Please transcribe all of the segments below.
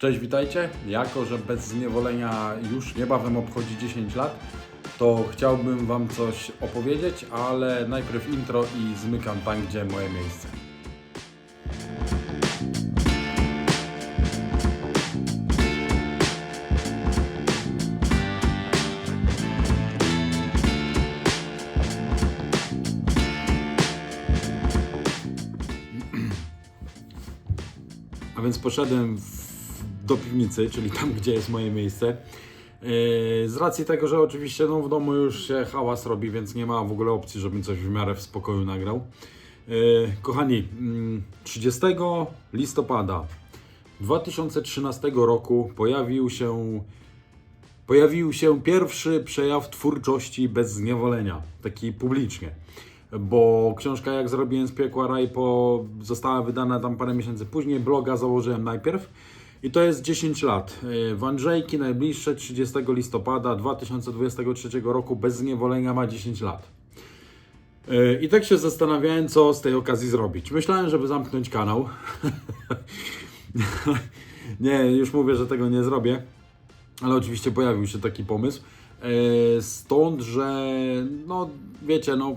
Cześć, witajcie. Jako, że bez zniewolenia już niebawem obchodzi 10 lat, to chciałbym Wam coś opowiedzieć, ale najpierw intro i zmykam tam, gdzie moje miejsce. A więc poszedłem w, do piwnicy, czyli tam, gdzie jest moje miejsce. Yy, Z racji tego, że oczywiście no, w domu już się hałas robi, więc nie ma w ogóle opcji, żebym coś w miarę w spokoju nagrał. Yy, Kochani, mm, 30 listopada 2013 roku pojawił się pojawił się pierwszy przejaw twórczości bez zniewolenia, taki publicznie. Bo książka Jak zrobiłem z piekła raj po, została wydana tam parę miesięcy później, bloga założyłem najpierw i to jest 10 lat. Yy, W Andrzejki najbliższe 30 listopada 2023 roku bez zniewolenia ma 10 lat. Yy, I tak się zastanawiałem, co z tej okazji zrobić. Myślałem, żeby zamknąć kanał. nie, już mówię, że tego nie zrobię. Ale oczywiście pojawił się taki pomysł. E, Stąd, że no wiecie, no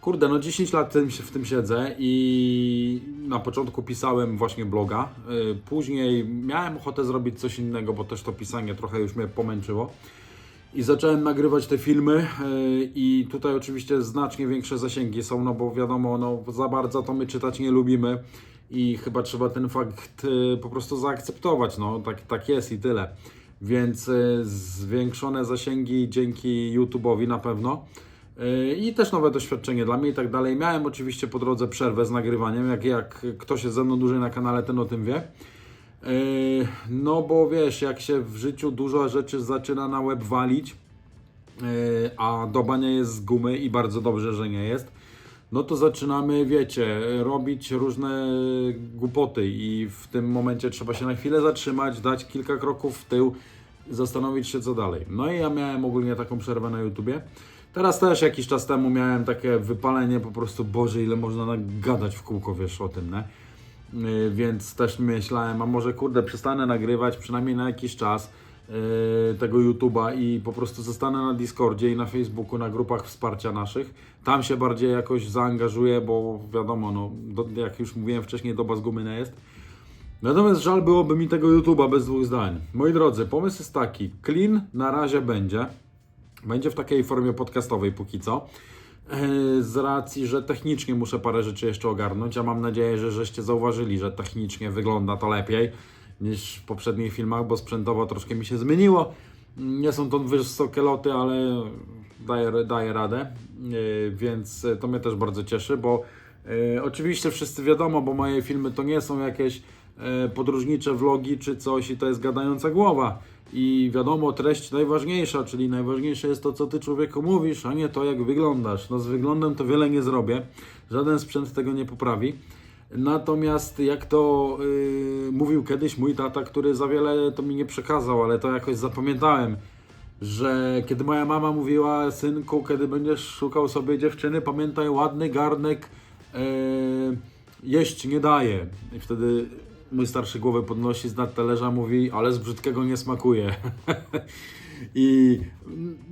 kurde, no 10 lat w tym siedzę i na początku pisałem właśnie bloga. E, Później miałem ochotę zrobić coś innego, bo też to pisanie trochę już mnie pomęczyło. I zacząłem nagrywać te filmy e, i tutaj oczywiście znacznie większe zasięgi są, no bo wiadomo, no za bardzo to my czytać nie lubimy i chyba trzeba ten fakt e, po prostu zaakceptować, no tak, tak jest i tyle. Więc zwiększone zasięgi dzięki YouTube'owi na pewno i też nowe doświadczenie dla mnie i tak dalej. Miałem oczywiście po drodze przerwę z nagrywaniem, jak, jak ktoś jest ze mną dłużej na kanale, ten o tym wie. Yy, No bo wiesz, jak się w życiu dużo rzeczy zaczyna na łeb walić, yy, a doba nie jest z gumy i bardzo dobrze, że nie jest, no to zaczynamy, wiecie, robić różne głupoty i w tym momencie trzeba się na chwilę zatrzymać, dać kilka kroków w tył, zastanowić się co dalej. No i ja miałem ogólnie taką przerwę na YouTubie. Teraz też jakiś czas temu miałem takie wypalenie po prostu, Boże, ile można gadać w kółko, wiesz, o tym, nie? Yy, więc też myślałem, a może kurde, przestanę nagrywać przynajmniej na jakiś czas yy, tego YouTube'a i po prostu zostanę na Discordzie i na Facebooku, na grupach wsparcia naszych. Tam się bardziej jakoś zaangażuję, bo wiadomo, no, do, jak już mówiłem wcześniej, doba z gumy nie jest. Natomiast żal byłoby mi tego YouTube'a bez dwóch zdań. Moi drodzy, pomysł jest taki, clean na razie będzie. Będzie w takiej formie podcastowej póki co. Yy, Z racji, że technicznie muszę parę rzeczy jeszcze ogarnąć, a mam nadzieję, że żeście zauważyli, że technicznie wygląda to lepiej niż w poprzednich filmach, bo sprzętowo troszkę mi się zmieniło. Nie są to wysokie loty, ale daję, daję radę, Yy, więc to mnie też bardzo cieszy, bo yy, oczywiście wszyscy wiadomo, bo moje filmy to nie są jakieś podróżnicze vlogi czy coś i to jest gadająca głowa. I wiadomo, treść najważniejsza, czyli najważniejsze jest to, co ty człowieku mówisz, a nie to, jak wyglądasz. No z wyglądem to wiele nie zrobię, żaden sprzęt tego nie poprawi. Natomiast jak to yy, mówił kiedyś mój tata, który za wiele to mi nie przekazał, ale to jakoś zapamiętałem, że kiedy moja mama mówiła, synku, kiedy będziesz szukał sobie dziewczyny, pamiętaj, ładny garnek yy, jeść nie daje. I wtedy mój starszy głowę podnosi z nad talerza, mówi, ale z brzydkiego nie smakuje. I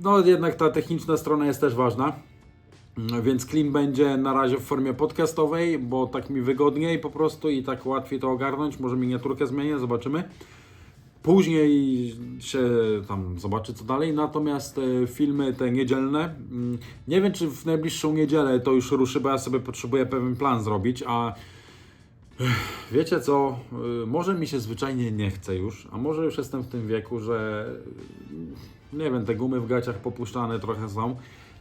no jednak ta techniczna strona jest też ważna. Więc clean będzie na razie w formie podcastowej, bo tak mi wygodniej po prostu i tak łatwiej to ogarnąć. Może miniaturkę zmienię, zobaczymy. Później się tam zobaczy co dalej, natomiast e, filmy te niedzielne, mm, nie wiem czy w najbliższą niedzielę to już ruszy, bo ja sobie potrzebuję pewien plan zrobić, a wiecie co, y, może mi się zwyczajnie nie chce już, a może już jestem w tym wieku, że y, nie wiem, te gumy w gaciach popuszczane trochę są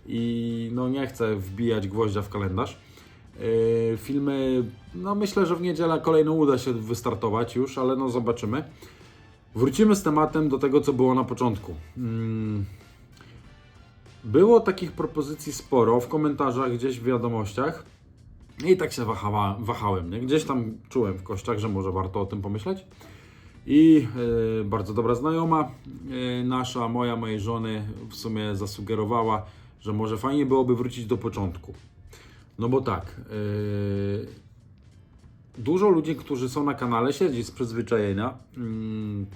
i no nie chcę wbijać gwoździa w kalendarz. Yy, filmy, no myślę, że w niedzielę kolejno uda się wystartować już, ale no zobaczymy. Wrócimy z tematem do tego, co było na początku. Mm. Było takich propozycji sporo w komentarzach, gdzieś w wiadomościach. I tak się wahała, wahałem. Nie? Gdzieś tam czułem w kościach, że może warto o tym pomyśleć. I e, bardzo dobra znajoma e, nasza, moja, mojej żony w sumie zasugerowała, że może fajnie byłoby wrócić do początku. No bo tak, e, dużo ludzi, którzy są na kanale, siedzi z przyzwyczajenia. Mm,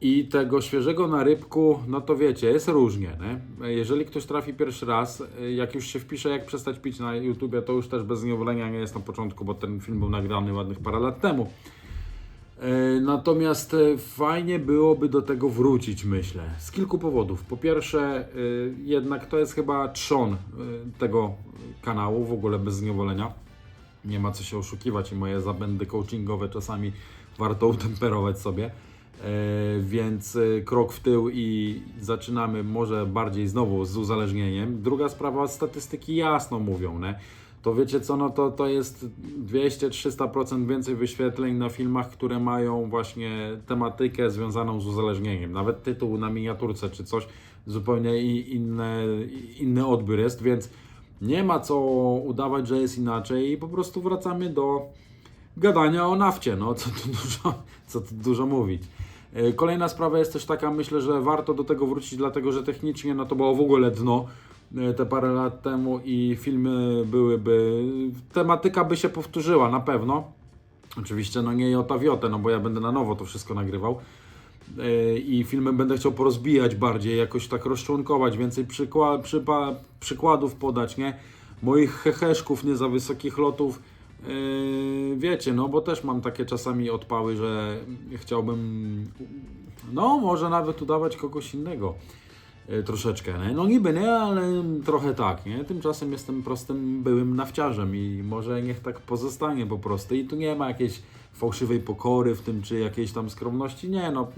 I tego świeżego na rybku, no to wiecie, jest różnie. Nie? Jeżeli ktoś trafi pierwszy raz, y, jak już się wpisze, jak przestać pić na YouTubie, to już też bez niewolenia nie jest na początku, bo ten film był nagrany ładnych parę lat temu. E, Natomiast e, fajnie byłoby do tego wrócić, myślę, z kilku powodów. Po pierwsze, jednak to jest chyba trzon tego kanału, w ogóle bez zniewolenia. Nie ma co się oszukiwać i moje zabędy coachingowe czasami warto utemperować sobie. E, Więc e, krok w tył i zaczynamy może bardziej znowu z uzależnieniem. Druga sprawa, statystyki jasno mówią, ne? to wiecie co, no to, to jest 200-300% więcej wyświetleń na filmach, które mają właśnie tematykę związaną z uzależnieniem. Nawet tytuł na miniaturce czy coś, zupełnie inne, inny odbiór jest, więc nie ma co udawać, że jest inaczej i po prostu wracamy do gadania o nafcie, no co tu dużo, co tu dużo mówić. E, Kolejna sprawa jest też taka, myślę, że warto do tego wrócić, dlatego że technicznie no to było w ogóle dno e, te parę lat temu i filmy byłyby, tematyka by się powtórzyła na pewno. Oczywiście no nie jota w jotę, no bo ja będę na nowo to wszystko nagrywał E, i filmy będę chciał porozbijać bardziej, jakoś tak rozczłonkować, więcej przykła, przykładów podać, nie? Moich heheszków nie za wysokich lotów, wiecie, no bo też mam takie czasami odpały, że chciałbym, no może nawet udawać kogoś innego yy, troszeczkę, nie? no niby nie, ale trochę tak, nie? Tymczasem jestem prostym byłym nawciarzem i może niech tak pozostanie po prostu i tu nie ma jakiejś fałszywej pokory w tym, czy jakiejś tam skromności, nie no,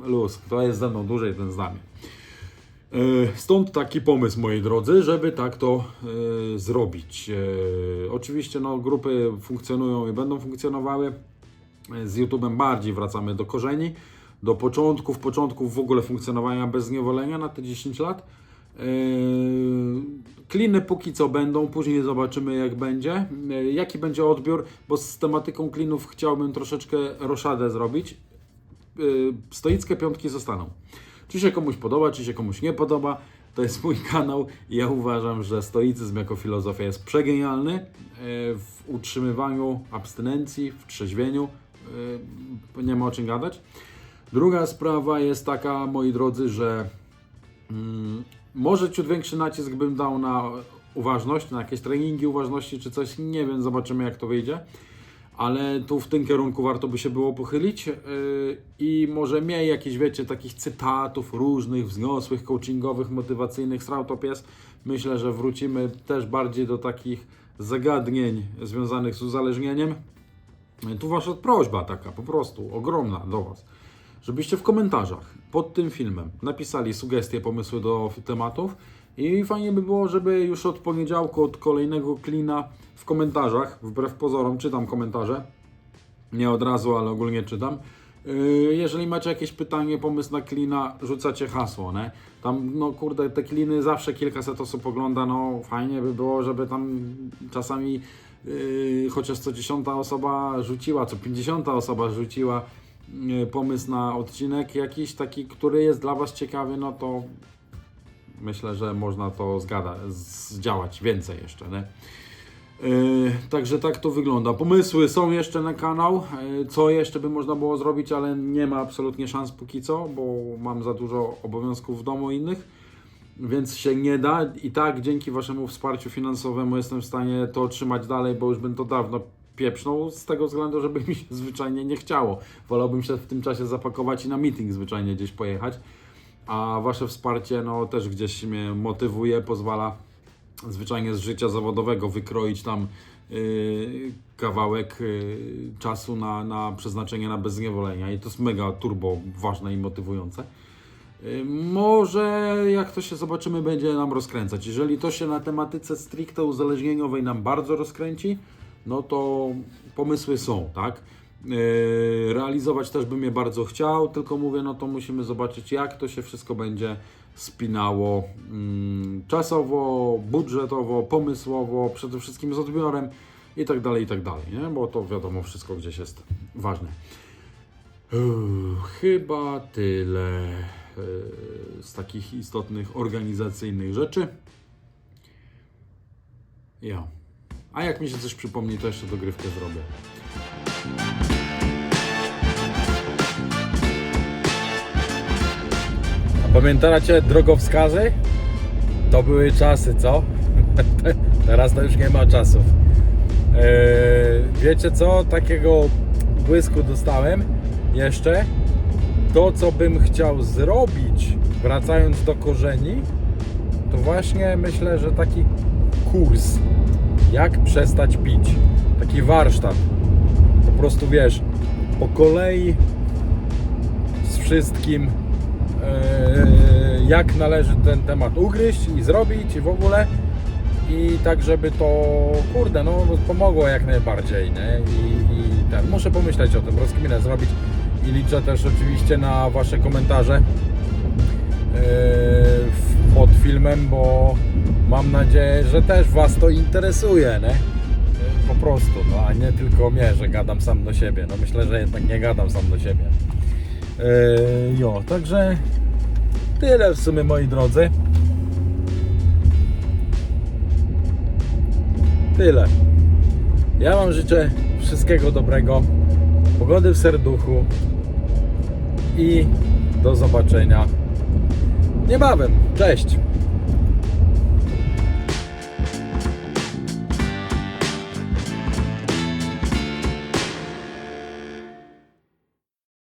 luz, kto jest ze mną dłużej, ten zna mnie. E, Stąd taki pomysł, moi drodzy, żeby tak to e, zrobić. E, oczywiście no, grupy funkcjonują i będą funkcjonowały. Z YouTube'em bardziej wracamy do korzeni, do początków, początków w ogóle funkcjonowania bez zniewolenia na te 10 lat. Kliny póki co będą, później zobaczymy jak będzie. Jaki będzie odbiór, bo z tematyką klinów chciałbym troszeczkę roszadę zrobić. Stoickie piątki zostaną. Czy się komuś podoba, czy się komuś nie podoba, to jest mój kanał ja uważam, że stoicyzm jako filozofia jest przegenialny e, w utrzymywaniu abstynencji, w trzeźwieniu. e, Nie ma o czym gadać. Druga sprawa jest taka, moi drodzy, że mm, może ciut większy nacisk bym dał na uważność, na jakieś treningi uważności czy coś. Nie wiem, zobaczymy jak to wyjdzie ale tu w tym kierunku warto by się było pochylić yy, i może mniej jakichś, wiecie, takich cytatów różnych, wzniosłych, coachingowych, motywacyjnych, strautop jest. Myślę, że wrócimy też bardziej do takich zagadnień związanych z uzależnieniem. Yy, Tu wasza prośba taka, po prostu, ogromna do was, żebyście w komentarzach pod tym filmem napisali sugestie, pomysły do tematów i fajnie by było, żeby już od poniedziałku, od kolejnego klina w komentarzach, wbrew pozorom czytam komentarze, nie od razu, ale ogólnie czytam. Yy, Jeżeli macie jakieś pytanie, pomysł na klina, rzucacie hasło, nie? Tam, no kurde, te kliny zawsze kilkaset osób ogląda, no fajnie by było, żeby tam czasami yy, chociaż co dziesiąta osoba rzuciła, co pięćdziesiąta osoba rzuciła yy, pomysł na odcinek jakiś taki, który jest dla Was ciekawy, no to myślę, że można to zdziałać więcej jeszcze, nie? Yy, także tak to wygląda. Pomysły są jeszcze na kanał, yy, co jeszcze by można było zrobić, ale nie ma absolutnie szans póki co, bo mam za dużo obowiązków w domu innych, więc się nie da. I tak dzięki Waszemu wsparciu finansowemu jestem w stanie to trzymać dalej, bo już bym to dawno pieprznął z tego względu, żeby mi się zwyczajnie nie chciało. Wolałbym się w tym czasie zapakować i na meeting zwyczajnie gdzieś pojechać, a Wasze wsparcie no, też gdzieś mnie motywuje, pozwala zwyczajnie z życia zawodowego wykroić tam yy, kawałek yy, czasu na, na przeznaczenie na bezniewolenia i to jest mega turbo ważne i motywujące. Yy, Może jak to się zobaczymy, będzie nam rozkręcać. Jeżeli to się na tematyce stricte uzależnieniowej nam bardzo rozkręci, no to pomysły są, tak? Yy, Realizować też bym je bardzo chciał, tylko mówię, no to musimy zobaczyć, jak to się wszystko będzie spinało mm, czasowo, budżetowo, pomysłowo, przede wszystkim z odbiorem i tak dalej, i tak dalej, nie? Bo to wiadomo, wszystko gdzieś jest ważne. Chyba tyle yy, z takich istotnych organizacyjnych rzeczy. Ja. A jak mi się coś przypomni, to jeszcze dogrywkę zrobię. Pamiętacie drogowskazy? To były czasy, co? Teraz to już nie ma czasów. Eee, wiecie co? Takiego błysku dostałem jeszcze. To, co bym chciał zrobić, wracając do korzeni, to właśnie myślę, że taki kurs, jak przestać pić. Taki warsztat. Po prostu wiesz, po kolei z wszystkim, e, jak należy ten temat ugryźć i zrobić i w ogóle. I tak, żeby to, kurde, no pomogło jak najbardziej, nie? I, i ten, muszę pomyśleć o tym, rozkminę zrobić i liczę też oczywiście na Wasze komentarze e, w- pod filmem, bo mam nadzieję, że też Was to interesuje, nie? E, Po prostu, no a nie tylko mnie, że gadam sam do siebie. No myślę, że jednak nie gadam sam do siebie. E, jo, także tyle w sumie moi drodzy. Tyle. Ja Wam życzę wszystkiego dobrego, pogody w serduchu i do zobaczenia niebawem. Cześć!